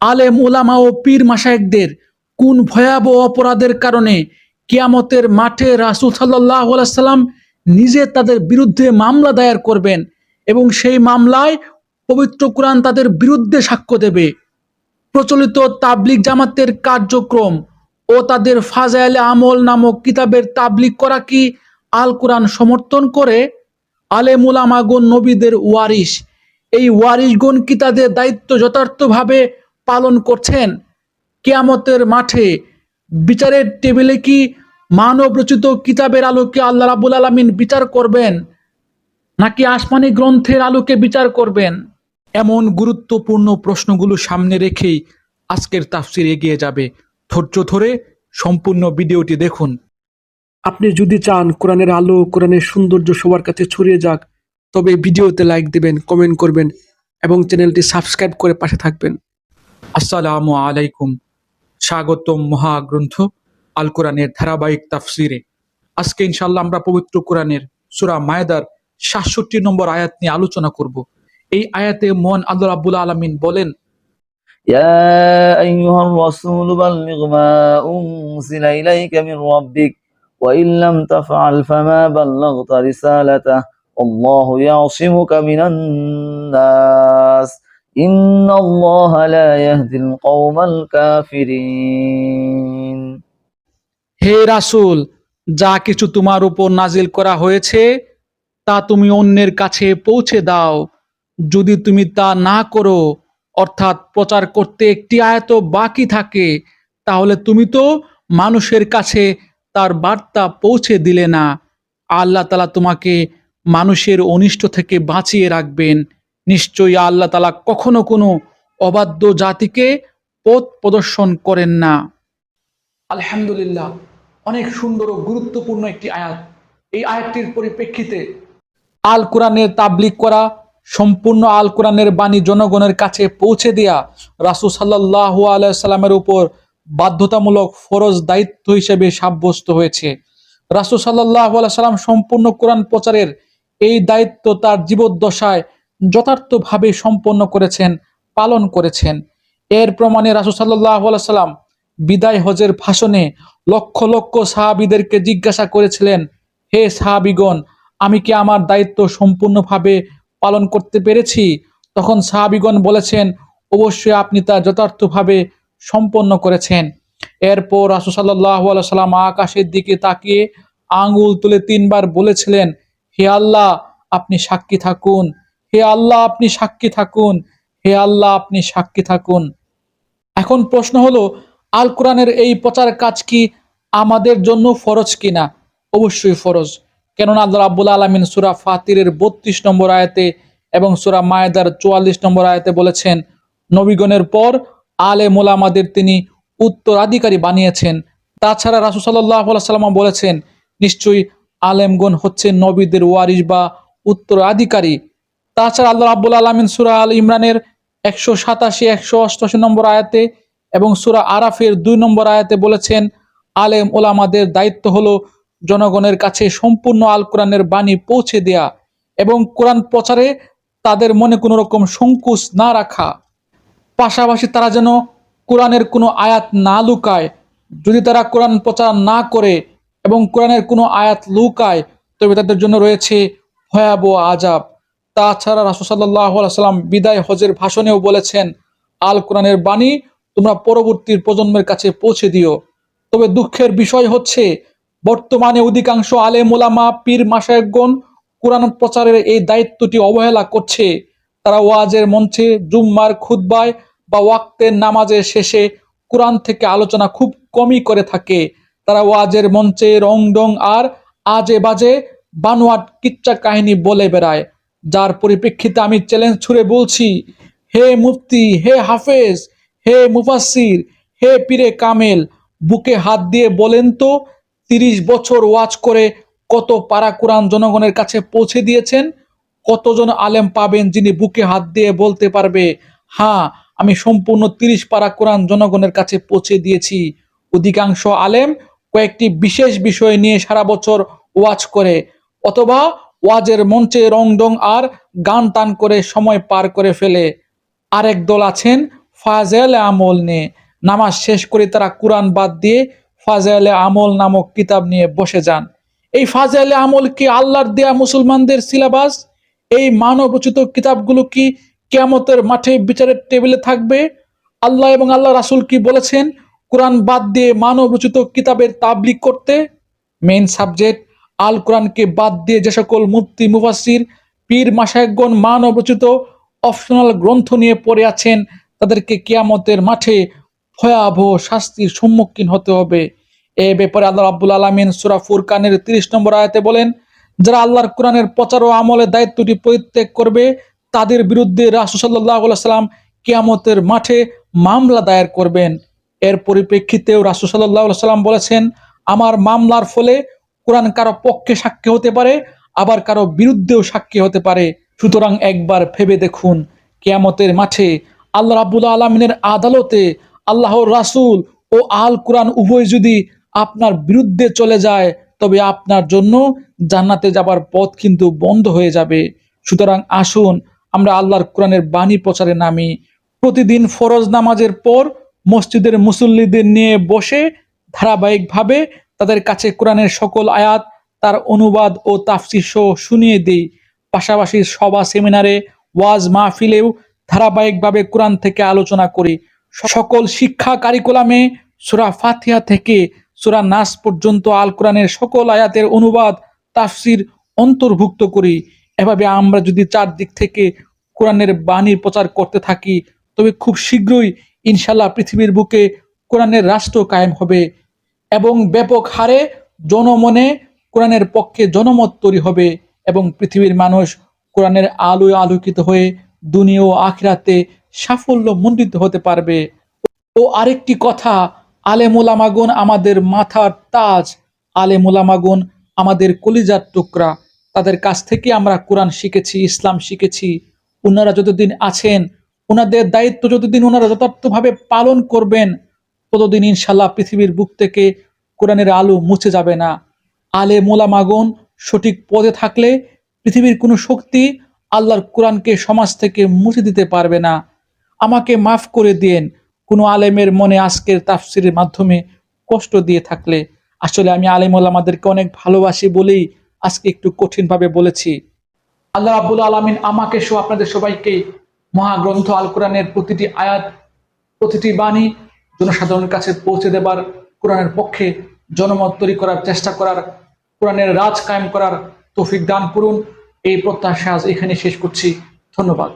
আলেম ওলামা ও পীর মাসায়েকদের কোন ভয়াবহ অপরাধের কারণে কিয়ামতের মাঠে রাসুল সাল্লাহ সাল্লাম নিজে তাদের বিরুদ্ধে মামলা দায়ের করবেন এবং সেই মামলায় পবিত্র কোরআন তাদের বিরুদ্ধে সাক্ষ্য দেবে। প্রচলিত তাবলিগ জামাতের কার্যক্রম ও তাদের ফাজাইল আমল নামক কিতাবের তাবলিগ করা কি আল কোরআন সমর্থন করে? আলেমুল আমাগুন নবীদের ওয়ারিস এই ওয়ারিসগুন কি তাদের দায়িত্ব যথার্থভাবে পালন করছেন। কেয়ামতের মাঠে বিচারের টেবিলে কি মানব রচিত কিতাবের আলোকে আল্লাহ রাবুল আলমিন বিচার করবেন, নাকি আসমানি গ্রন্থের আলোকে বিচার করবেন? এমন গুরুত্বপূর্ণ প্রশ্নগুলো সামনে রেখেই আজকের তাফসির এগিয়ে যাবে। ধৈর্য ধরে সম্পূর্ণ ভিডিওটি দেখুন। আপনি যদি চান কোরআনের আলো, কোরআনের সৌন্দর্য সবার কাছে ছড়িয়ে যাক, তবে ভিডিওতে লাইক দিবেন, কমেন্ট করবেন এবং চ্যানেলটি সাবস্ক্রাইব করে পাশে থাকবেন। আসসালামু আলাইকুম স্বাগতম মহাগ্রন্থ আল কোরআনের ধারাবাহিক তাফসিরে আজকে ইনশাল্লাহ আমরা পবিত্র কোরআনের সুরা মায়দার সাতষট্টি নম্বর আয়াত নিয়ে আলোচনা করব এই আয়াতে মন আল্লাহ রাব্বুল আলমিন বলেন يا أيها الرسول بلغ ما أنزل إليك من ربك وإن لم تفعل فما بلغت رسالته والله يعصمك من الناس إن الله لا يهدي القوم الكافرين হে রাসূল যা কিছু তোমার উপর নাজিল করা হয়েছে তা তুমি অন্যের কাছে পৌঁছে দাও যদি তুমি তা না করো অর্থাৎ প্রচার করতে একটি আয়ত বাকি থাকে তাহলে তুমি তো মানুষের কাছে তার বার্তা পৌঁছে দিলে না আল্লাহ তালা তোমাকে মানুষের অনিষ্ট থেকে বাঁচিয়ে রাখবেন নিশ্চয়ই আল্লাহ তালা কখনো কোনো অবাধ্য জাতিকে পথ প্রদর্শন করেন না। আলহামদুলিল্লাহ, অনেক সুন্দর ও গুরুত্বপূর্ণ একটি আয়াত। এই আয়াতটির পরিপ্রেক্ষিতে আল কোরআনের তাবলিগ করা, সম্পূর্ণ আল কোরআনের বাণী জনগণের কাছে পৌঁছে দেয়া রাসুল সাল্লাহ আলাইসাল্লামের উপর বাধ্যতামূলক ফরজ দায়িত্ব হিসেবে সাব্যস্ত হয়েছে। রাসুল সাল্লাহ সাল্লাম সম্পূর্ণ কোরআন প্রচারের এই দায়িত্ব তার জীবদ্দশায় যথার্থভাবে সম্পন্ন করেছেন, পালন করেছেন। এর প্রমাণে রাসুল সাল্লাহ সাল্লাম বিদায় হজের ভাষণে লক্ষ লক্ষ সাহাবিদেরকে জিজ্ঞাসা করেছিলেন, হে সাহাবিগণ, আমি কি আমার দায়িত্ব সম্পূর্ণভাবে পালন করতে পেরেছি? তখন সাহাবিগণ বলেছেন, অবশ্যই আপনি তা যথার্থভাবে সম্পন্ন করেছেন। এরপর রাসুসাল্লাহ সাল্লাম আকাশের দিকে তাকিয়ে আঙ্গুল তুলে তিনবার বলেছিলেন, হে আল্লাহ, আপনি সাক্ষী থাকুন। হে আল্লাহ, আপনি সাক্ষী থাকুন। হে আল্লাহ, আপনি সাক্ষী থাকুন। এখন প্রশ্ন হলো আল কোরআনের এই প্রচার কাজ কি আমাদের জন্য ফরজ কিনা? অবশ্যই ফরজ। কেননা আল্লাহ রাব্বুল আলমিন সুরা ফাতিরের বত্রিশ নম্বর আয়াতে এবং সুরা মায়েদার চুয়াল্লিশ নম্বর আয়াতে বলেছেন, নবীগণের পর আলে মোলামাদের তিনি উত্তরাধিকারী বানিয়েছেন। তাছাড়া সাল্লাহ সাল্লাম বলেছেন, নিশ্চয়ই আলেমগণ হচ্ছে নবীদের ওয়ারিস বা উত্তরাধিকারী। তাছাড়া আল্লাহ রাব্বুল আলমিন সুরা আল ইমরানের একশো সাতাশি, একশো অষ্টআশি নম্বর আয়াতে এবং সুরা আরাফের দুই নম্বর আয়াতে বলেছেন, আলেম ওলামাদের দায়িত্ব হলো জনগণের কাছে সম্পূর্ণ আল কোরআনের বাণী পৌঁছে দেয়া এবং কোরআন প্রচারে তাদের মনে কোনো রকম সংকুচ না রাখা। পাশাপাশি তারা যেন কোরআনের কোনো আয়াত না লুকায়। যদি তারা কোরআন প্রচার না করে এবং কোরআনের কোনো আয়াত লুকায়, তবে তাদের জন্য রয়েছে ভয়াবহ আজাব তাছাড়া রাসুসাল্লাহ সাল্লাম বিদায় হজের ভাষণেও বলেছেন, আল কোরআনের বাণী তোমরা পরবর্তী প্রজন্মের কাছে পৌঁছে দিও। তবে দুঃখের বিষয় হচ্ছে, বর্তমানে অধিকাংশ আলে মোলামা পীর মাসায়কগণ কোরআন প্রচারের এই দায়িত্বটি অবহেলা করছে। তারা ওয়াজের মঞ্চে জুম্মার খুদ্বায় বা ওয়াক্তের নামাজের শেষে কোরআন থেকে আলোচনা খুব কমই করে থাকে। তারা ওয়াজের মঞ্চে রং ডং আর আজে বাজে বানোয়াট কিচ্চা কাহিনী বলে বেড়ায়। যার পরিপ্রেক্ষিতে আমি চ্যালেঞ্জ ছুড়ে বলছি, হে মুফতি, হে হাফেজ, হে মুফাসির হে পীরে কামেল, বুকে হাত দিয়ে বলেন তো তিরিশ বছর ওয়াজ করে কত পারা কোরআন জনগণের কাছে পৌঁছে দিয়েছেন? কতজন আলেম পাবেন যিনি বুকে হাত দিয়ে বলতে পারবে হ্যাঁ আমি সম্পূর্ণ তিরিশ পারা কোরআন জনগণের কাছে পৌঁছে দিয়েছি। অধিকাংশ আলেম কয়েকটি বিশেষ বিষয় নিয়ে সারা বছর ওয়াজ করে, অথবা ওয়াজের মঞ্চে রংডং আর গান টান করে সময় পার করে ফেলে। আরেক দল আছেন ফাজেল আমল নিয়ে। নামাজ শেষ করে তারা কোরআন বাদ দিয়ে ফাজেল আমল নামক কিতাব নিয়ে বসে যান। এই ফাজেল আমল কি আল্লাহর দেয়া মুসলমানদের সিলেবাস? এই মানবরচিত কিতাবগুলো কি কেয়ামতের মাঠে বিচারের টেবিলে থাকবে? আল্লাহ এবং আল্লাহ রাসুল কি বলেছেন? কোরআন বাদ দিয়ে মানবরচিত কিতাবের তাবলিগ করতে? মেইন সাবজেক্ট আল কোরআনকে বাদ দিয়ে যে সকল মুফতি মুফাসির পীর মাসায়গণ মানবরচিত অপশনাল গ্রন্থ নিয়ে পড়ে আছেন, তাদেরকে কিয়ামতের মাঠে ভয়াবহ শাস্তির সম্মুখীন হতে হবে। এ ব্যাপারে আল্লাহ রাব্বুল আলামিন সূরা ফুরকানের 30 নম্বর আয়াতে বলেন, যারা আল্লাহর কোরআনের প্রচার ও আমলের দায়িত্বটি পরিত্যাগ করবে, তাদের বিরুদ্ধে রাসূল সাল্লাল্লাহু সাল্লাম কিয়ামতের মাঠে মামলা দায়ের করবেন। এর পরিপ্রেক্ষিতেও আলাইহি সাল্লাম বলেছেন, আমার মামলার ফলে কোরআন কারও পক্ষে সাক্ষী হতে পারে, আবার কারও বিরুদ্ধেও সাক্ষী হতে পারে। সুতরাং একবার ভেবে দেখুন, কেয়ামতের মাঠে আল্লাহ রাব্বুল আলমিনের আদালতে আল্লাহর রাসূল ও আল কোরআন উভয় যদি আপনার বিরুদ্ধে চলে যায়, তবে আপনার জন্য জান্নাতে যাবার পথ কিন্তু বন্ধ হয়ে যাবে। সুতরাং আসুন, আমরা আল্লাহর কোরআনের বাণী প্রচারে নামি। প্রতিদিন ফরজ নামাজের পর মসজিদের মুসল্লিদের নিয়ে বসে ধারাবাহিকভাবে তাদের কাছে কোরআনের সকল আয়াত, তার অনুবাদ ও তাফসির সহ শুনিয়ে দিই। পাশাপাশি সভা, সেমিনারে, ওয়াজ মাহফিলেও ধারাবাহিকভাবে কোরআন থেকে আলোচনা করি। সকল শিক্ষা কারিকুলামে সূরা ফাতিহা থেকে সূরা নাস পর্যন্ত আল কোরআনের সকল আয়াতের অনুবাদ, তাফসির অন্তর্ভুক্ত করি। এভাবে আমরা যদি চারদিক থেকে কোরআনের বাণীর প্রচার করতে থাকি, তবে খুব শীঘ্রই ইনশাল্লাহ পৃথিবীর বুকে কোরআনের রাষ্ট্র কায়েম হবে। এবং ব্যাপক হারে জনমনে কোরআনের পক্ষে জনমত তৈরি হবে এবং পৃথিবীর মানুষ কোরআনের আলোয় আলোকিত হয়ে দুনিয়া ও আখিরাতে সাফল্য মণ্ডিত হতে পারবে। ও আরেকটি কথা, আলেমুলামাগুন আমাদের মাথার তাজ। আলেমুলামাগুন আমাদের কলিজার টুকরা। তাদের কাছ থেকে আমরা কোরআন শিখেছি, ইসলাম শিখেছি। ওনারা যতদিন আছেন ওনাদের দায়িত্ব যতদিন ওনারা যথার্থভাবে পালন করবেন ততদিন ইনশাল্লাহ পৃথিবীর বুক থেকে কোরআনের আলো মুছে যাবে না। আলে মোলা মোলামাগন সঠিক পদে থাকলে পৃথিবীর কোনো শক্তি আল্লাহর কোরআনকে সমাজ থেকে মুছে দিতে পারবে না। আমাকে মাফ করে দিন কোনো আলেমের মনে আজকের তাফসিরের মাধ্যমে কষ্ট দিয়ে থাকলে। আসলে আমি আলেম আমাদেরকে অনেক ভালোবাসি বলেই আজকে একটু কঠিনভাবে বলেছি। আল্লাহ রাব্বুল আলামিন আমাকে সহ আপনাদের সবাইকে মহাগ্রন্থ আল কোরআনের প্রতিটি আয়াত, প্রতিটি বাণী জনসাধারণের কাছে পৌঁছে দেবার কোরআনের পক্ষে জনমত তৈরি করার চেষ্টা করার, কোরআনের রাজ কায়েম করার তৌফিক দান করুন। এই প্রত্যাশা আজ এখানে শেষ করছি। ধন্যবাদ।